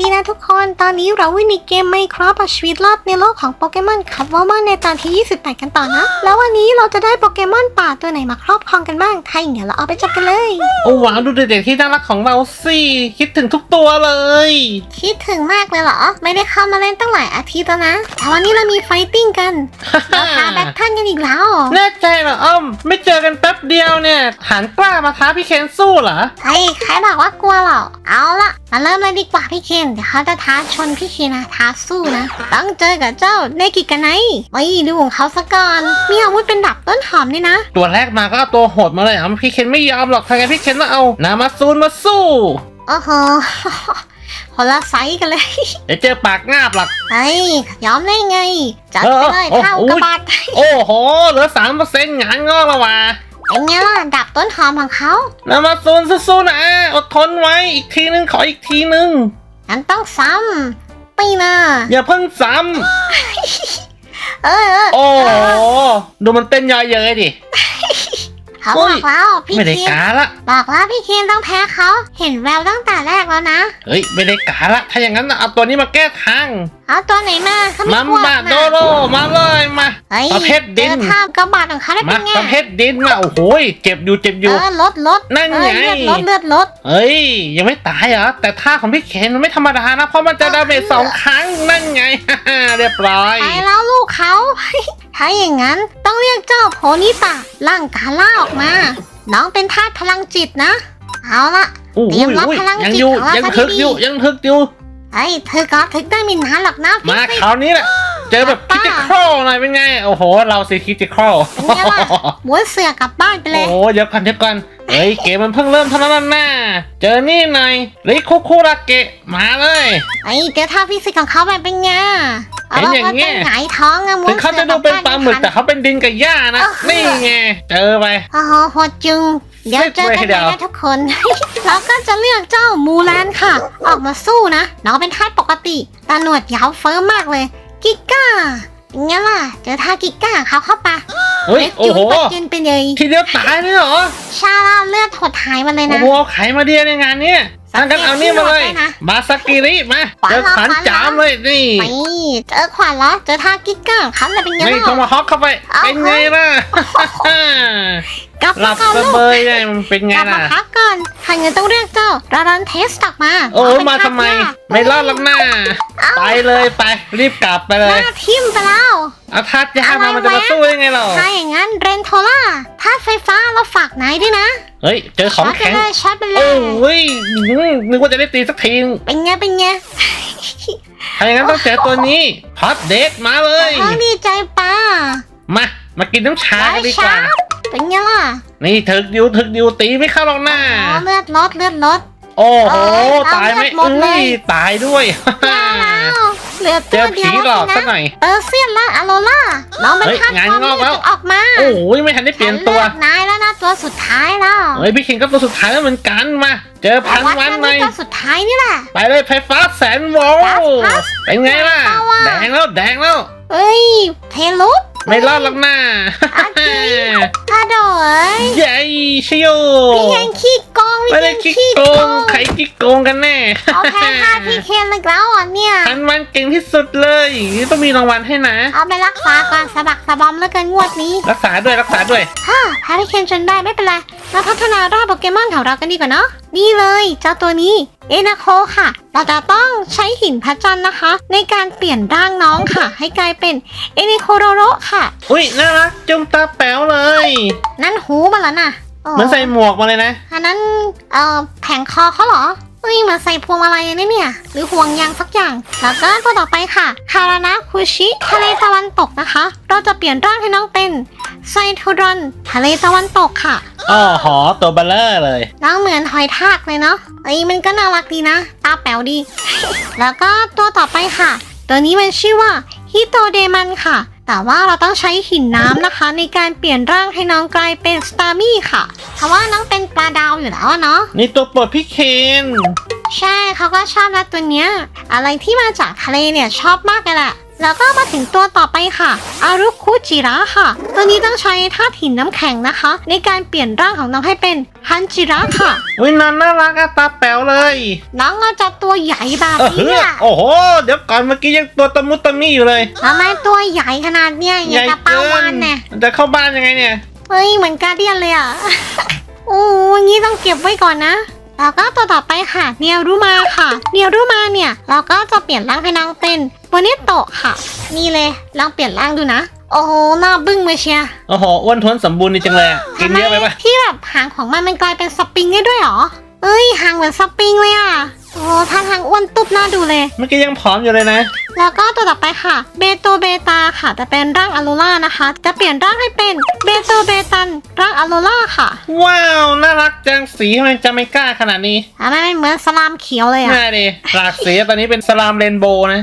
ดีนะทุกคน ตอนนี้เราวิ่งในเกมไม่ครอบเอาชีวิตรอดในโลกของโปเกมอนคับวอร์มอนในตอนที่ 28 กันต่อนะ แล้ววันนี้เราจะได้โปเกมอนป่าตัวไหนมาครอบครองกันบ้างถ้าอย่างนั้นเราเอาไปจับกันเลย โอ้ว้าวดูเด็กๆที่น่ารักของเราสิคิดถึงทุกตัวเลย คิดถึงมากเลยเหรอ ไม่ได้เข้ามาเล่นตั้งหลายอาทิตย์แล้วนะแต่วันนี้เรามีไฟติ้งกันเราพาแบทเทิลกันอีกแล้วเหรอแน่ใจเหรออ้อม ไม่เจอกันแป๊บเดียวเนี่ยหันกล้ามาท้าพี่เคนสู้เหรอเฮ้ยใครบอกว่ากลัวเหรอเอาละมาเริ่มเลยดีกว่าพี่เคนเดี๋ยวเขาจะท้าชนพี่เคนนะท้าสู้นะ ต้องเจอกับเจ้าเนกิกันไนไม่ดูของเขาซะก่อน มีอาวุธเป็นดับต้นหอมนี่นะ ตัวแรกมาก็เอาตัวโหดมาเลยอะพี่เคนไม่ยอมหรอกทางไงนพี่เคนต้องเอานามาซูนมาสู้ โอ้โหคนละไซส์กันเลย เดี๋ยวเจอปากงาบหรอกเฮ้ยยอมได้ไง จัดไปเลยเออเท่าโอ้กระโหบาดโอ้โห เหลือสามเปอร์เซ็นต์งานงอกแล้วว่ะเป็นไงล่ะดับต้นหอมของเขานามาซูนสู้ๆนะ อดทนไว้ อีกทีนึง ขออีกทีนึง งั้นต้องซ้ำปีนะ อย่าเพิ่งซ้เออเออำโอ้โหดูมันเต้นย่อยเย้ยดิ เขาเฮ้บยอกแล้วพี่ไม่ได้เคนกาละบอกว่าพี่เคนต้องแพ้เขาเห็นแววตั้งแต่แรกแล้วนะเฮ้ยไม่ได้กาละ ถ้าอย่างนั้นน่ะเอาตัวนี้มาแก้ทางเอาตัวไหนมาเขาไม่มัมกลัวบานะโดโรมาเลยมา เฮ้ยประเภทดิน เจอท่ากระบาดของเขาได้มาเป็นไงประเภทดินมาโอ้โหยเจ็บอยู่เจ็บอเอยู่ อลดลดนั่นเออไงเลือดลดเลือดลด เฮ้ย ยังไม่ตายเหรอแต่ท่าของพี่เคนมันไม่ธรรมดานะ เพราะมันจะดาเมจสองครั้งนั่นไง เรียบร้อย ไปแล้วลูกเขา ถ้าอย่างนั้นต้องเรียกเจ้าโพนิตะร่างกาล่าออกมา น้องเป็นทาสพลังจิตนะ เอาละอู้เตรียมยรับอุ้ยพลังยังจิตอยู่ของเรายังซะทึกดีๆอยู่ยังทึกอยู่เฮ้ยเธอก็ถึกได้ไมินานหรอกนะมาพี่คราวนี้แหละเจอแบบคิติคอลหน่อยเป็นไง โอ้โห เราสิคิติคอลเป็นไงล่ะหมวยเสือกลับบ้านไปเลโอ้ยโหเดี๋ยวก่อนเดี๋ยวก่อนเฮ้ยเกมมันเพิ่งเริ่มเท่านั้นน่ะเจอนี่หน่อยริคุคุระเกะมาเลยไอ้เดี๋ยวท่าฟิสิกส์ของเขาแบบเป็นไง เห็นอย่างเงี้เงี้ย หงายท้องอะหมวถึยงเขาจะดูเป็นปลาหมึกแต่เขาเป็นดินกับหญ้านะนี่ไงเจอไป โอ้โหโหดจึง เดี๋ยวเจอกันเดี๋ใหม่ยวนะทุกคน เราก็จะเลือกเจ้ามูแลนค่ะ ออกมาสู้นะน้องเป็นทาสปกติตาหนวดยาวเฟิร์มมากเลย กิก้าอย่างเงี้ยล่ะเจอท่ากิก้าเขาเข้าไปเฮ้ยโอ้โหปัจจุนไปเลยทีเดียวตายเลยเหรอ ชาลาเลือดหดหายมาเลยโอ้นะ โหเอาไขมาเดียในงานเนี้ย ทางกันเอานี่มาเลยสังเกตที่หลอดด้วยนะบาสกิริมาขวาเจอขันขวาจามเลยนี่ไปเจอขวานแล้วเจอท่ากิก้าเขาเลยเป็นไงนี่ล่ะโทมาฮอกเข้าไปเอาเป็นไงล่ะ กลับหลัมาบก่อนสะลูเบกยไงมันเป็นไงกลับมาล่ะ พักก่อนทางเงินต้องเรียกเจ้ารารันเทสออกมาโอ้เอเป็นมาทำไมทสยากไม่รอดหรอกหน้าเอาไปเลยไป รีบกลับไปเลหย น้าทิ่มไปแล้ว เอาทัดยามาอะไรมันจะมาวะสู้ได้ไงเราถ้าอย่างนั้นเรนโทล่าธาตุไฟฟ้าเราฝากไหนด้วยนะเฮ้ย เจอของแข็งช็อตไปเลยช็อตไปเลโอ้ยยอื้อนึกว่าจะได้ตีสักทีเป็นไงเป็นไงถ้าอย่างนั้นต้องเจอตัวนี้พอดเดทมาเลยท้องดีใจป้ามา มากินน้ำชากันดีกว่า เป็นไงล่ะนี่ถึกดิวถึกดิวตีไม่เข้าหรอกหน้าอ๋อเลือดลดเลือดลด โอ้โหเอ้ยตายไหมเอาเลือดหมดเลยเอ้ยตายด้วยแย่แล้วเหลือเจตัวอเดีผียวหลอกแล้วสักสิหน่อยเปอร์เซียนและอโลล่าน้องเป็นเฮ้ยธาตุงานความงอกมืแล้ดวออกมาโอ้ยไม่ทันได้เปลี่ยนตัวฉัเลือกนายแล้วนะตัวสุดท้ายแล้วเฮ้ยพี่คิงก็ตัวสุดท้ายแล้วเหมือนกันมาเจอพันวัดวันกันในที่ตัวสุดท้ายนี่แหละไปเลยไฟฟ้าแสนโวลจัสต์พัสเป็นไงล่ะแสนโวลต์แดงแล้วแดงแล้วเอ้ยเทลุส ไม่รอดหรอกหน้าอาจริงกระโดดเย้ชิโยพี่ยังขี้โกงไม่พี่ได้ยังคิดขี้โกโกงงใครคิดโกงกันแน่เอาแพ้ท่าพี่เคนเลยแล้วอะเนี่ยพันวันเก่งที่สุดเลยต้องมีรางวัลให้นะ เอาไปรักษาก่อนสะบักสะบอมแล้วกันงวดนี้รักษาด้วยรักษาด้วย ฮ่าแพ้พี่เคนจนได้ไม่เป็นไร มาพัฒนาร่างโปเกมอนของเรากันดีกว่าเนาะ นี่เลย เจ้าตัวนี้ เอนาโคค่ะ เราจะต้องใช้หินพระจันทร์นะคะ ในการเปลี่ยนร่างน้องค่ะ ให้กลายเป็นเอนิโคโรโรค่ะ อุ้ยน่ารักจุ่มตาแป๋วเลย นั่นหูมาแล้วนะโเหมือนใส่หมวกมาเลยนะ อันนั้นเอ่อแผงคอเขาเหรอเฮ้ยเหมือนใส่พวงมาลัยเลยเนี่ย หรือห่วงยางสักอย่าง แล้วก็ตัวต่อไปค่ะคารานะคุชิทะเลตะวันตกนะคะ เราจะเปลี่ยนร่างให้น้องเป็นไซโทรอนทะเลตะวันตกค่ะ อ๋อหอตัวเบลเลอร์เลย น้องเหมือนหอยทากเลยเนาะเอ้ยมันก็น่ารักดีนะ ตาแป๋วดี แล้วก็ตัวต่อไปค่ะ ตัวนี้มันชื่อว่าฮิโตเดมันค่ะ แต่ว่าเราต้องใช้หินน้ำนะคะ ในการเปลี่ยนร่างให้น้องกลายเป็นสตาร์มี่ค่ะ เพราะว่าน้องเป็นปลาดาวอยู่แล้วอะเนาะ นี่ตัวโปรดพี่เคนใช่เขาก็ชอบนะตัวเนี้ยอะไรที่มาจากทะเลเนี่ยชอบมากเลยแหละ แล้วก็มาถึงตัวต่อไปค่ะ อารุคุจิระค่ะ ตัวนี้ต้องใช้ธาตุหินน้ำแข็งนะคะ ในการเปลี่ยนร่างของน้องให้เป็นฮันจิระค่ะอุ้ยนอนน่ารักอะตาแป๋วเลยน้องก็จะตัวใหญ่แบบเออนี้เฮ้ยเนี่ยโอ้โห เดี๋ยวก่อนเมื่อกี้ยังตัวตะมุตะมี่อยู่เลย ทำไมตัวใหญ่ขนาดเนี้ยอย่างกระเป๋าวันเนี่ยมันจะเข้าบ้านยังไงเนี่ย เฮ้ยเหมือนการเดียนเลยอะ โอ้ยงี้ต้องเก็บไว้ก่อนนะแล้วก็ตัวต่อไปค่ะ เนียรุมาค่ะ เนียรุมาเนี่ย เราก็จะเปลี่ยนร่างให้นางเป็น โบเนโตะค่ะ นี่เลยลองเปลี่ยนร่างดูนะ โอ้โหหน้าบึ้งมาเชียร์โอ้โหอ้วนท้วนสมบูรณ์ดีจังเลยอะกินเยอะไปปะที่แบบหางของมันมันกลายเป็นสปริงได้ด้วยเหรอ เอ้ยหางเหมือนสปริงเลยอะ โอ้ท่าทางอ้วนตุ๊บหน้าดูเลย เมื่อกี้ยังผอมอยู่เลยนะ แล้วก็ตัวต่อไปค่ะเบโตเบตาค่ะจะเป็นร่างอโลล่านะคะ จะเปลี่ยนร่างให้เป็นเบโตเบตันร่างอโลล่าค่ะว้าวน่ารักจังสีทำไมจะไม่กล้าขนาดนี้ทำไมมันเหมือนสลามเขียวเลยอะ น่าดิหลากสีตอนนี้เป็นสลามเรนโบว์นะ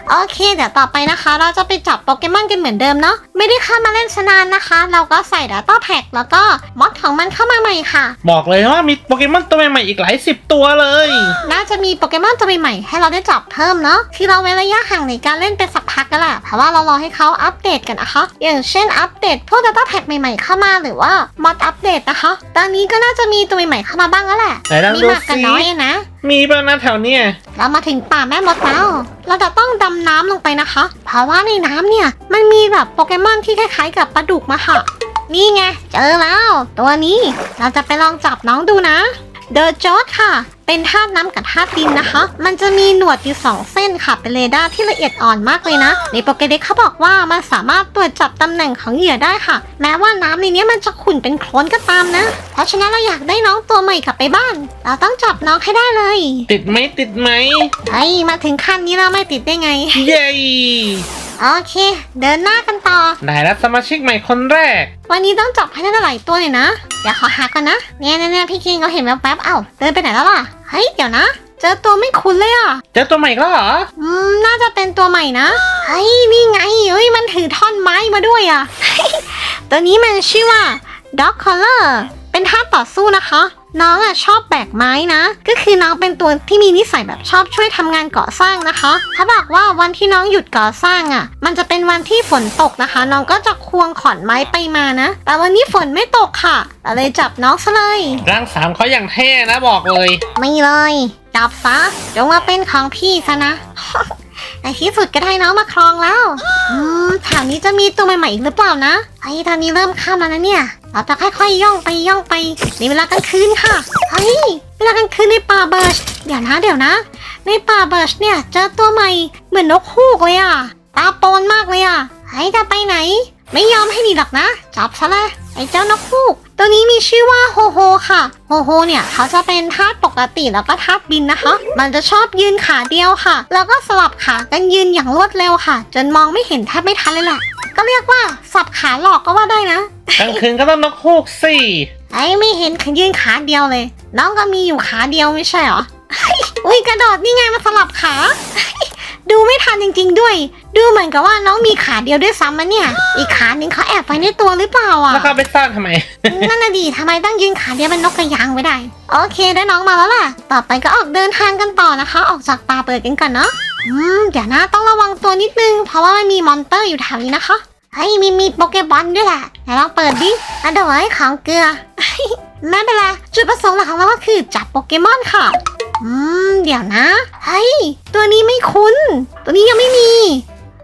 โอเค เดี๋ยวต่อไปนะคะ เราจะไปจับโปเกมอนกันเหมือนเดิมเนาะไม่ได้เข้ามาเล่นสนานนะคะ เราก็ใส่ดัตต้าแพ็กแล้วก็มอดของมันเข้ามาใหม่ค่ะ บอกเลยว่ามีโปเกมอนตัวใหม่ๆอีกหลายสิบตัวเลย น่าจะมีโปเกมอนตัวใหม่ๆให้เราได้จับเพิ่มเนาะที่เราเว้นระยะห่างในการเล่นเป็นสักพักกันแหละเพราะว่าเรารอให้เขาอัปเดตกันนะคะ อย่างเช่นอัปเดตพวก Data Pack ใหม่ๆเข้ามาหรือว่ามอดอัปเดตนะคะ ตอนนี้ก็น่าจะมีตัวใหม่ๆเข้ามาบ้างแล้วแหละไหนลองมีดูมากกันสิ น้อยอะนะ มีเปล่านะแถวเนี้ยเรามาถึงป่าแม่มดแล้ว เราจะต้องดำน้ำลงไปนะคะ เพราะว่าในน้ำเนี่ย มันมีแบบโปเกมอนที่คล้ายๆกับปลาดุกมาค่ะ นี่ไง เจอแล้ว ตัวนี้เราจะไปลองจับน้องดูนะ เดอะจอดค่ะ เป็นธาตุน้ำกับธาตุดินนะคะ มันจะมีหนวดอยู่สองเส้นค่ะ เป็นเรดาร์ที่ละเอียดอ่อนมากเลยนะ ในโปเกเด็กเขาบอกว่ามันสามารถตรวจจับตำแหน่งของเหยื่อได้ค่ะ แม้ว่าน้ำในนี้มันจะขุ่นเป็นโคลนก็ตามนะ เพราะฉะนั้นเราอยากได้น้องตัวใหม่กลับไปบ้าน เราต้องจับน้องให้ได้เลย ติดไหมติดไหมเฮ้ยมาถึงขั้นนี้แล้วไม่ติดได้ไง เย้โอเค เดินหน้ากันต่อ ได้แล้วสมาชิกใหม่คนแรก วันนี้ต้องจับให้ได้หลายตัวเลยนะ เดี๋ยวขอหาก่อนนะ เนี่ยเนี่ยเนี่ยพี่คิงเขาเห็นแวบๆเอ้าเดินไปไหนแล้วล่ะ เฮ้ยเดี๋ยวนะ เจอตัวไม่คุ้นเลยอะ เจอตัวใหม่อีกแล้วเหรอ อืม น่าจะเป็นตัวใหม่นะ เฮ้ย นี่ไงเฮ้ย มันถือท่อนไม้มาด้วยอะ ตัวนี้มันชื่อว่า Dog Collar เป็นท่าต่อสู้นะคะ น้องอะชอบแบกไม้นะ ก็คือน้องเป็นตัวที่มีนิสัยแบบชอบช่วยทำงานก่อสร้างนะคะเขาบอกว่าวันที่น้องหยุดก่อสร้างอะมันจะเป็นวันที่ฝนตกนะคะ น้องก็จะควงขอนไม้ไปมานะ แต่วันนี้ฝนไม่ตกค่ะเราเลยจับน้องซะเลย ร่างสามเขาอย่างเท่นะบอกเลย ไม่เลย จับซะจงมาเป็นของพี่ซะนะในที่สุดก็ได้น้องมาครองแล้ว อืมแถวนี้จะมีตัวใหม่ๆอีกหรือเปล่านะไอ้ยตอนนี้เริ่มค่ำแล้วนะเนี่ย เราจะค่อยๆย่องไปย่องไปในเวลากลางคืนค่ะ เฮ้ย เวลากลางคืนในป่าเบิร์ชเดี๋ยวนะเดี๋ยวนะ ในป่าเบิร์ชเนี่ยเจอตัวใหม่เหมือนนกฮูกเลยอะ ตาโปนมากเลยอะไอ้จะไปไหน ไม่ยอมให้หนีหรอกนะ จับซะเลยไอ้เจ้านกฮูก ตัวนี้มีชื่อว่าโฮโฮค่ะ โฮโฮเนี่ยเขาจะเป็นธาตุปกติแล้วก็ธาตุบินนะคะ มันจะชอบยืนขาเดียวค่ะ แล้วก็สลับขากันยืนอย่างรวดเร็วค่ะ จนมองไม่เห็นแทบไม่ทันเลยแหละ ก็เรียกว่าสับขาหลอกก็ว่าได้นะกลางคืนก็ต้องนกฮูกสิไอ้ไม่เห็นขยืนขาเดียวเลย น้องก็มีอยู่ขาเดียวไม่ใช่เหรอ อุ้ยกระโดดนี่ไงมาสลับขา ดูไม่ทันจริง ๆ ด้วย ดูเหมือนกับว่าน้องมีขาเดียวด้วยซ้ำมะเนี่ย อีกขาหนึ่งเขาแอบไว้ในตัวหรือเปล่าอะแล้วเขาไปซ่อนทำไม นั่นน่ะดีทำไมต้องยืนขาเดียวเป็นนกกระยางไว้ได้ โอเคได้น้องมาแล้วล่ะ ต่อไปก็ออกเดินทางกันต่อนะคะ ออกจากป่าเปิดกันก่อนเนาะ อืมเดี๋ยวนะต้องระวังตัวนิดนึง เพราะว่ามันมีมอนเตอร์อยู่แถวนี้นะคะเฮ้ยมีมีโปเกบอลด้วยแหละไหนลองเปิดดิอะเดี๋ยวไอ้ของเกลือ ไม่เป็นไรจุดประสงค์หลักของเราก็คือจับโปเกมอนค่ะ อืมเดี๋ยวนะเฮ้ยตัวนี้ไม่คุ้น ตัวนี้ยังไม่มี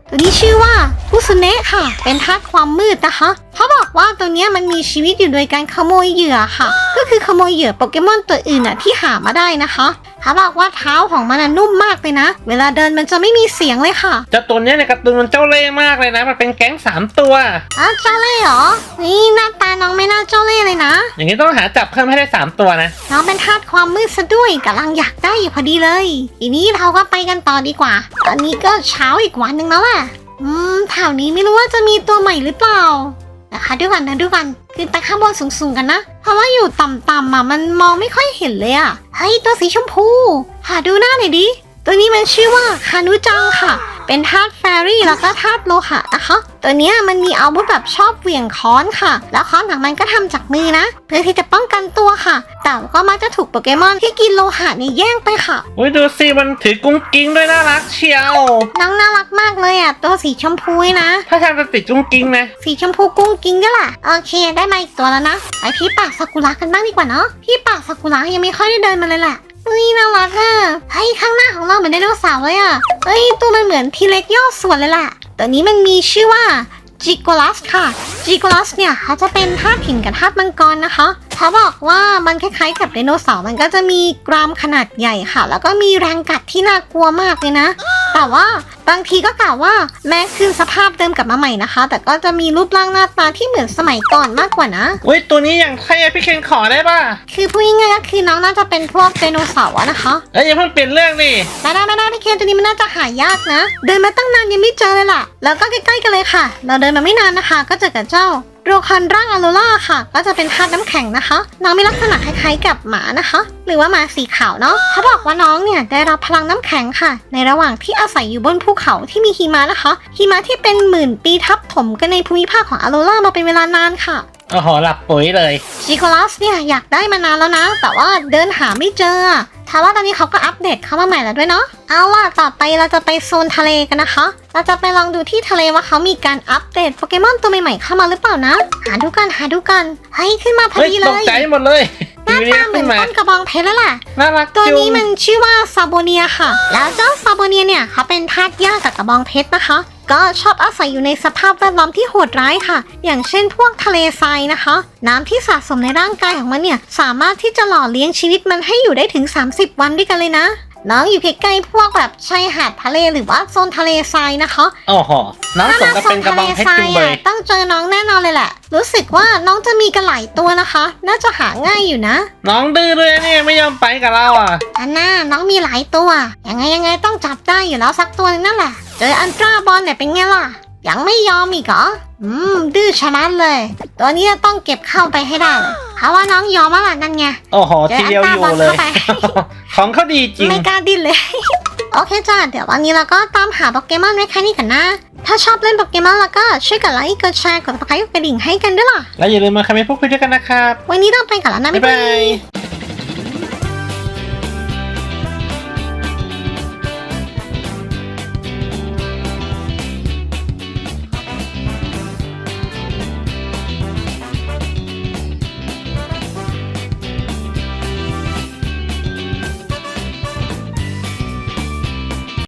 ตัวนี้ชื่อว่าฟุสุเนะค่ะ เป็นธาตุความมืดนะคะ เขาบอกว่าตัวเนี้ยมันมีชีวิตอยู่โดยการขโมยเหยื่อค่ะ ก็คือขโมยเหยื่อโปเกมอนตัวอื่นน่ะที่หามาได้นะคะเขาบอกว่าเท้าของมันน่ะนุ่มมากเลยนะ เวลาเดินมันจะไม่มีเสียงเลยค่ะ เจ้าตัวเนี้ยในการ์ตูนมันเจ้าเล่ห์มากเลยนะ มันเป็นแก๊งสามตัว อ้าวเจ้าเล่ห์เหรอ นี่หน้าตาน้องไม่น่าเจ้าเล่ห์เลยนะ อย่างนี้ต้องหาจับเพิ่มให้ได้สามตัวนะ น้องเป็นทาสความมืดซะด้วยกำลังอยากได้อยู่พอดีเลย ทีนี้เราก็ไปกันต่อดีกว่า ตอนนี้ก็เช้าอีกวันหนึ่งแล้วแหละอืมแถวนี้ไม่รู้ว่าจะมีตัวใหม่หรือเปล่า นะคะดูกันนะดูกันขึ้นไปข้างบนสูงๆกันนะ เพราะว่าอยู่ต่ำๆอะมันมองไม่ค่อยเห็นเลยอะเฮ้ยตัวสีชมพู หาดูหน้าหน่อยดิตัวนี้มันชื่อว่าคานุจังค่ะ เป็นธาตุแฟรี่แล้วก็ธาตุโลหะนะคะ ตัวเนี้ยมันมีอาวุธแบบชอบเหวี่ยงค้อนค่ะ แล้วค้อนของมันก็ทำจากมือนะ เพื่อที่จะป้องกันตัวค่ะ แต่ก็มักจะถูกโปเกมอนที่กินโลหะเนี่ยแย่งไปค่ะอุ้ยดูสิมันถือกุ้งกิ้งด้วยน่ารักเชียว น้องน่ารักมากเลยอะตัวสีชมพูนะ ถ้าทางจะติดกุ้งกิ้งนะ สีชมพูกุ้งกิ้งด้วยล่ะโอเค ได้มาอีกตัวแล้วนะ ไปพี่ป่าซากุระกันบ้างดีกว่าเนาะพี่ป่าซากุระยังไม่ค่อยได้เดินมาเลยแหละ เฮ้ยน่ารักอะเฮ้ยข้างหน้าของเราเหมือนไดโนเสาร์เลยอะเฮ้ยตัวมันเหมือนทีเล็กย่อส่วนเลยล่ะตัวนี้มันมีชื่อว่าจิโกลัสค่ะจิโกลัสเนี่ยเขาจะเป็นธาตุหินกับธาตุมังกรนะคะเขาบอกว่ามันคล้ายๆกับไดโนเสาร์มันก็จะมีกรามขนาดใหญ่ค่ะ แล้วก็มีแรงกัดที่น่ากลัวมากเลยนะ แต่ว่า บางทีก็กล่าวว่าแม้คืนสภาพเดิมกลับมาใหม่นะคะ แต่ก็จะมีรูปร่างหน้าตาที่เหมือนสมัยก่อนมากกว่านะ อุ้ยตัวนี้อย่างเท่พี่เคนขอได้ป่ะคือพูดง่ายๆก็คือน้องน่าจะเป็นพวกไดโนเสาร์อะนะคะเอ้ยอย่าเพิ่งเปลี่ยนเรื่องดิไม่ได้ไม่ได้พี่เคนตัวนี้มันน่าจะหายากนะ เดินมาตั้งนานยังไม่เจอเลยล่ะ แล้วก็ใกล้ๆกันเลยค่ะ เราเดินมาไม่นานนะคะ ก็เจอกับเจ้าโรคันร่างอโลล่าค่ะ ก็จะเป็นธาตุน้ำแข็งนะคะ น้องมีลักษณะคล้ายๆกับหมานะคะ หรือว่าหมาสีขาวเนาะเขาบอกว่าน้องเนี่ยได้รับพลังน้ำแข็งค่ะ ในระหว่างที่อาศัยอยู่บนภูเขาที่มีหิมะนะคะหิมะที่เป็นหมื่นปีทับถมกันในภูมิภาคของอโลล่ามาเป็นเวลานานค่ะโอ้โหหลับปุ๋ยเลยชิโคลัสเนี่ยอยากได้มานานแล้วนะ แต่ว่าเดินหาไม่เจอทาว่าตอนนี้เขาก็อัปเดตเข้ามาใหม่แล้วด้วยเนาะเอาล่ะต่อไปเราจะไปโซนทะเลกันนะคะ เราจะไปลองดูที่ทะเลว่าเขามีการอัปเดตโปเกมอนตัวใหม่ๆเข้ามาหรือเปล่านะ หาดูกันหาดูกันเฮ้ยขึ้นมาพอเฮ้ยดีเลตกยใจหมดเลย หน้าอยู่ตาดีเหมืขึ้อนนมาต้นกระบองเพชรแล้วล่ะ น่ารักตัวจุงนี้มันชื่อว่าซาโบเนียค่ะ แล้วเจ้าซาโบเนียเนี่ยเขาเป็นทาสหญ้ากับกระบองเพชรนะคะ ก็ชอบอาศัยอยู่ในสภาพแวดล้อมที่โหดร้ายค่ะ อย่างเช่นพวกทะเลทรายนะคะ น้ำที่สะสมในร่างกายของมันเนี่ยสามารถที่จะหล่อเลี้ยงชีวิตมันให้อยู่ได้ถึง 30 วันด้วยกันเลยนะ น้องอยู่ใกล้ๆพวกแบบชายหาดทะเลหรือว่าโซนทะเลทรายนะคะโอ้โหน้องสมกับเป็นกระบองเพชรจุงเบยอะต้องเจอน้องแน่นอนเลยแหละ รู้สึกว่าน้องจะมีกันหลายตัวนะคะ น่าจะหาง่ายอยู่นะ น้องดื้อด้วยเนี่ยไม่ยอมไปกับเราอะอันน่าน้องมีหลายตัวยังไงยังไงต้องจับได้อยู่แล้วสักตัวหนึงนั่นแหละ เจออันตราบอลเนี่ยเป็นไงล่ะ ยังไม่ยอมอีกเหรอ อืม ดื้อชะมัดเลย ตัวนี้ต้องเก็บเข้าไปให้ได้เลยเพราะว่าน้องยอมแล้วล่ะนั่นไงโอ้โหเจอทีเดียวอยู่เลยอันตราบอลเข้าไปของเขาดีจริง ไม่กล้าดิ้นเลย โอเคจ้า เดี๋ยววันนี้เราก็ตามหาโปเกมอนไว้แค่นี้กันนะ ถ้าชอบเล่นโปเกมอนแล้วก็ช่วยกดไลค์กดแชร์กดติดตามกดกระดิ่งให้กันด้วยล่ะ แล้วอย่าลืมมาคอมเมนต์พูดคุยด้วยกันนะครับ วันนี้เราไปกันแล้วนะบ๊ายบาย